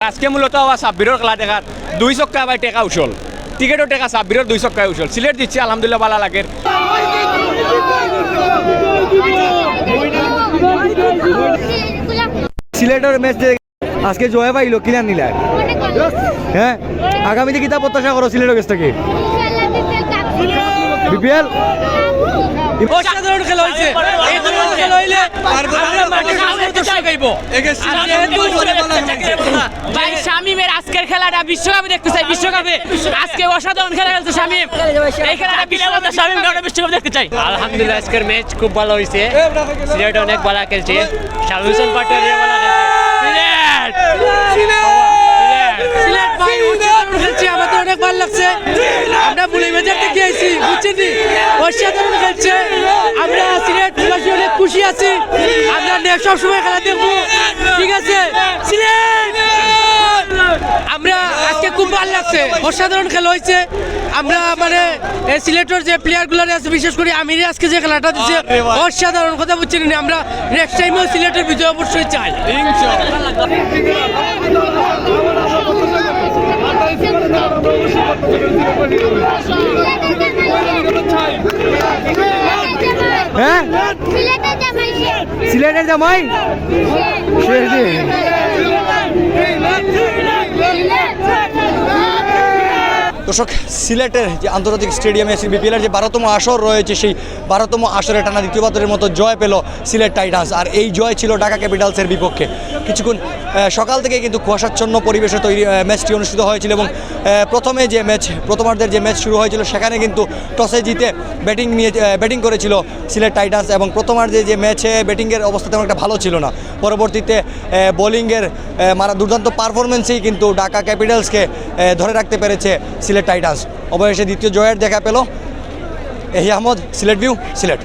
আজকে মূলত আবার সাব্বিরের খেলা দেখাত। দুই চক্কা বাই টেকা উচল টিকেটও টেকা সাব্বিরের দুই চক্কায় উচল সিলেট দিচ্ছে আলহামদুলিল্লাহ ভালো লাগে। সিলেটের ম্যাচ আজকে জয় পাইল কিনা নিলা। হ্যাঁ? আগামীতে কিতা প্রত্যাশা করো সিলেটের কাছ থেকে? বিপিএল? অসাধারণ খেলা হয়েছে। ভাই শামিমের আজকের খেলাটা বিশ্বকাপে দেখতে চাই বিশ্বকাপে। আজকে অসাধারণ খেলা খেলছে শামিম। এই খেলাটা বিশ্বকাপে শামিম বিশ্বকাপ দেখতে চাই। আলহামদুলিল্লাহ আজকের ম্যাচ খুব ভালো হয়েছে। সিলেট অনেক ভালো খেলছে। শাহ হোসেন পাটোয়ারি ভালো খেলছে সিলেট ভাই অসাধারণ খেলছে আমাদের অনেক ভালো লাগছে আমরা বুড়ি বাজার থেকে আইছি বুঝছেন নি? অসাধারণ খেলছে আমরা সিলেট বাসী অনেক খুশি আছি। আমরা নেক্সট সবসময় খেলা দেখব। ঠিক আছে? সিলেট আমরা আজকে খুব ভালো লাগছে। অসাধারণ খেলা হয়েছে। আমরা মানে এই সিলেটের যে প্লেয়ারগুলো আছে বিশেষ করে আমিরে আজকে যে খেলাটা দিচ্ছে অসাধারণ কথা বুঝছেন নি? আমরা নেক্সট টাইমও সিলেটের বিজয় অবশ্যই চাই। হ্যাঁ? সিলেটের জামাই? দর্শক, সিলেটের যে আন্তর্জাতিক স্টেডিয়ামে এসে বিপিএলের যে বারোতম আসর রয়েছে, সেই বারোতম আসরে টানা দ্বিতীয়বারের মতো জয় পেল সিলেট টাইটান্স। আর এই জয় ছিল ঢাকা ক্যাপিটালসের বিপক্ষে। কিছুক্ষণ সকাল থেকে কিন্তু কুয়াশাচ্ছন্ন পরিবেশে তৈরি ম্যাচটি অনুষ্ঠিত হয়েছিল এবং প্রথমে যে ম্যাচ, প্রথমার্ধের যে ম্যাচ শুরু হয়েছিল, সেখানে কিন্তু টসে জিতে ব্যাটিং নিয়ে ব্যাটিং করেছিল সিলেট টাইটান্স এবং প্রথমার্ধে যে ম্যাচে ব্যাটিংয়ের অবস্থা তেমন একটা ভালো ছিল না। পরবর্তীতে বোলিংয়ের মারা দুর্দান্ত পারফরমেন্সেই কিন্তু ঢাকা ক্যাপিটালসকে ধরে রাখতে পেরেছে সিলেট টাইটান্স। অবশেষে দ্বিতীয় জয়ের দেখা পেল। এহি আহমদ, সিলেট ভিউ, সিলেট।